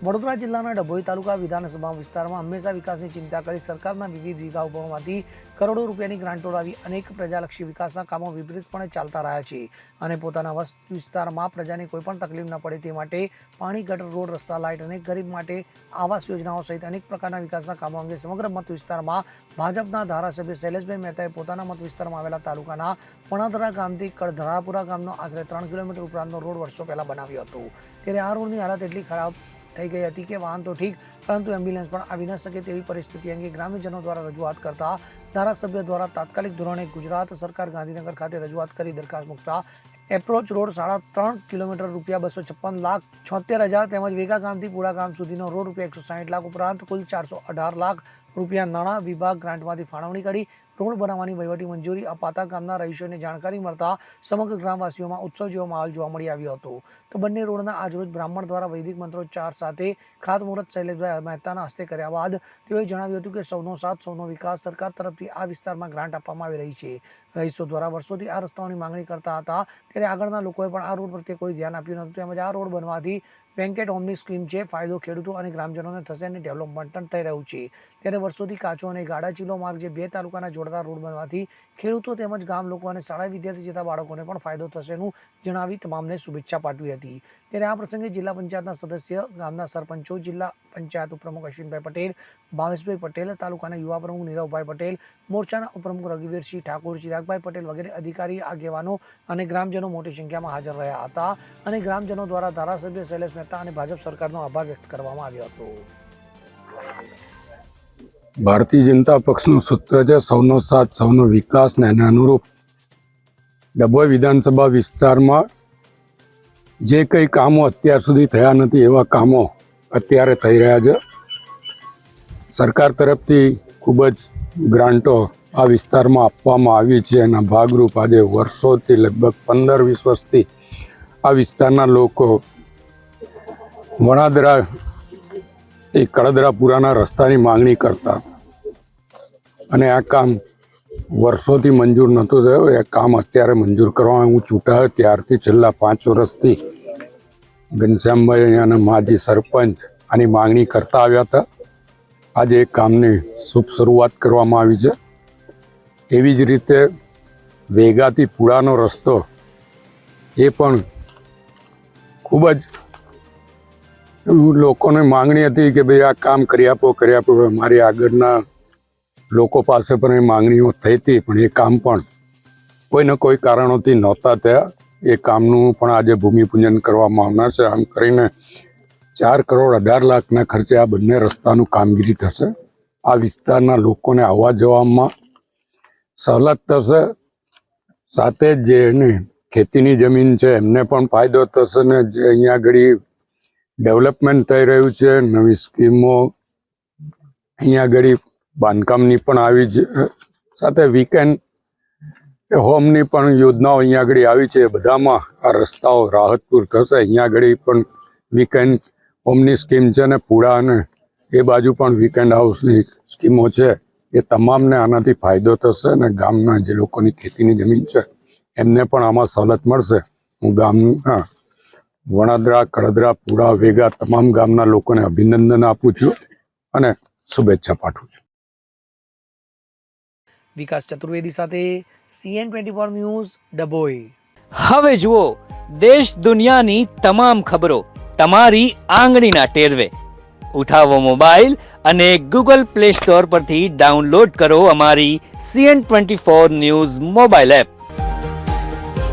વડોદરા જિલ્લાના ડભોઈ તાલુકા વિધાનસભા વિસ્તારમાં હંમેશા વિકાસની ચિંતા કરી સરકારના વિવિધ વિભાગોમાંથી કરોડો રૂપિયાની ગ્રાન્ટો લાવી અનેક પ્રજાલક્ષી વિકાસના કામો વિપરીતપણે ચાલતા રહ્યા છે. અને પોતાના વસ્ત વિસ્તારમાં પ્રજાને કોઈપણ તકલીફ ન પડે તે માટે પાણી, ગટર, રોડ, રસ્તા, લાઇટ અને ગરીબ માટે આવાસ યોજનાઓ સહિત અનેક પ્રકારના વિકાસના કામો અંગે સમગ્ર મત વિસ્તારમાં ભાજપના ધારાસભ્ય શૈલેષભાઈ મહેતાએ પોતાના મત વિસ્તારમાં આવેલા તાલુકાના પણાદરા ગામથી કડધરાપુરા ગામનો આશરે ત્રણ કિલોમીટર ઉપરાંતનો રોડ વર્ષો પહેલા બનાવ્યો હતો. ત્યારે આ રોડની હાલત એટલી ખરાબ થઈ ગઈ હતી કે વાહન તો ઠીક, પરંતુ એમ્બ્યુલન્સ પણ આવી ન શકે તેવી પરિસ્થિતિ અંગે ગ્રામ્યજનો દ્વારા રજૂઆત કરતા ધારાસભ્ય દ્વારા તાત્કાલિક ધોરણે ગુજરાત સરકાર ગાંધીનગર ખાતે રજૂઆત કરી દરખાસ્ત મૂકતા. એપ્રોચ રોડ સાડા ત્રણ કિલોમીટર રૂપિયા બસો છપ્પન લાખ છોતેર હજાર તેમજ વેગા ગામથી પુડા ગામ સુધીનો રોડ રૂપિયા એકસો સાઠ લાખ ઉપરાંત કુલ ચારસો અઢાર લાખ રૂપિયા નાણાં વિભાગ ગ્રાન્ટમાંથી ફાળવણી કરી રોડ બનાવવાની વહીવટી મંજૂરી અપાતા ગામના રહીશોને જાણકારી મળતા સમગ્ર ગ્રામવાસીઓમાં ઉત્સવ જેવો માહોલ જોવા મળી આવ્યો હતો. તો બંને રોડના આજરોજ બ્રાહ્મણ દ્વારા વૈદિક મંત્રોચ્ચાર સાથે ખાતમુહૂર્ત શૈલેષભાઈ મહેતાના હસ્તે કર્યા બાદ તેઓએ જણાવ્યું હતું કે સૌનો સાથ, સૌનો વિકાસ સરકાર તરફથી આ વિસ્તારમાં ગ્રાન્ટ આપવામાં આવી રહી છે. રહીશો દ્વારા વર્ષોથી આ રસ્તાઓની માંગણી કરતા હતા, ત્યારે આગળના લોકોએ પણ આ રોડ પ્રત્યે કોઈ ધ્યાન આપ્યું નહોતું. તેમજ આ રોડ બનવાથી વેન્કેટ હોમની સ્કીમ છે ફાયદો ખેડૂતો અને ગ્રામજનોને થશે અને ડેવલપમેન્ટ પણ થઈ રહ્યું છે. ત્યારે વર્ષોથી કાચો અને ગાડા ચીલો માર્ગ જે બે તાલુકાના જોડતા રોડ બનવાથી ખેડૂતો તેમજ ગામ લોકો અને શાળા વિદ્યાર્થી જતા બાળકોને પણ ફાયદો થશેનું જણાવી તમામને શુભેચ્છા પાઠવી હતી. ત્યારે આ પ્રસંગે જિલ્લા પંચાયતના સદસ્ય, ગામના સરપંચો, જિલ્લા પંચાયત ઉપપ્રમુખ અશ્વિનભાઈ પટેલ, ભાવેશભાઈ પટેલ, તાલુકાના યુવા પ્રમુખ નીરવભાઈ પટેલ, મોરચાના ઉપપ્રમુખ રઘુવીરસિંહ ઠાકોર, ચિરાગભાઈ પટેલ વગેરે અધિકારી, આગેવાનો અને ગ્રામજનો મોટી સંખ્યામાં હાજર રહ્યા હતા. અને ગ્રામજનો દ્વારા ધારાસભ્ય શૈલેષ મહેતા અને ભાજપ સરકારનો આભાર વ્યક્ત કરવામાં આવ્યો હતો. ભારતીય જનતા પક્ષનું સૂત્ર છે, સૌનો સાથ, સૌનો વિકાસ ને એને અનુરૂપ. ડભોઈ વિધાનસભા વિસ્તારમાં જે કંઈ કામો અત્યાર સુધી થયા નથી, એવા કામો અત્યારે થઈ રહ્યા છે. સરકાર તરફથી ખૂબ જ ગ્રાન્ટો આ વિસ્તારમાં આપવામાં આવી છે. એના ભાગરૂપ આજે વર્ષોથી, લગભગ પંદર વીસ વર્ષથી આ વિસ્તારના લોકો વણાદરા એ કડદરાપુરાના રસ્તાની માંગણી કરતા હતા. અને આ કામ વર્ષોથી મંજૂર નહોતું થયું. એ કામ અત્યારે મંજૂર કરવામાં હું ચૂંટાયો ત્યારથી છેલ્લા પાંચ વર્ષથી ઘનશ્યામભાઈ અને માજી સરપંચ આની માંગણી કરતા આવ્યા હતા. આજે એ કામની શુભ શરૂઆત કરવામાં આવી છે. એવી જ રીતે વેગાથી પુડાનો રસ્તો એ પણ ખૂબ જ લોકોને માંગણી હતી કે ભાઈ આ કામ કરી આપો કરી આપો મારી આગળના લોકો પાસે પણ એ માંગણીઓ થઈ હતી, પણ એ કામ પણ કોઈને કોઈ કારણોથી નહોતા થયા. એ કામનું પણ આજે ભૂમિપૂજન કરવામાં આવનાર છે. આમ કરીને ચાર કરોડ અઢાર લાખના ખર્ચે આ બંને રસ્તાનું કામગીરી થશે. આ વિસ્તારના લોકોને આવવા જવામાં સહલત થશે. સાથે જ જેને ખેતીની જમીન છે, એમને પણ ફાયદો થશે ને જે અહીંયા આગળ ડેવલપમેન્ટ થઈ રહ્યું છે, નવી સ્કીમો. અહીંયા આગળ બાંધકામની પણ આવી છે સાથે વીકેન્ડ હોમની પણ યોજનાઓ અહીંયા આગળ આવી છે બધામાં આ રસ્તાઓ રાહતપુર થશે. અહીંયા આગળ પણ વીકેન્ડ હોમની સ્કીમ છે ને પુડા અને એ બાજુ પણ વીકેન્ડ હાઉસની સ્કીમો છે. એ તમામને આનાથી ફાયદો થશે અને ગામના જે લોકોની ખેતીની જમીન છે, એમને પણ આમાં સવલત મળશે. હું ગામના વણાદરા કડદરા પુડા વેગા તમામ ગામના લોકોને અભિનંદન આપું છું અને શુભેચ્છા પાઠવું છું. વિકાસ ચતુર્વેદી સાથે CN twenty four news Dabhoi હવે જુઓ દેશ દુનિયાની તમામ ખબરો તમારી આંગળીના ટેરવે. ઉઠાવો મોબાઈલ અને ગૂગલ પ્લે સ્ટોર પરથી ડાઉનલોડ કરો અમારી CN twenty four news mobile app.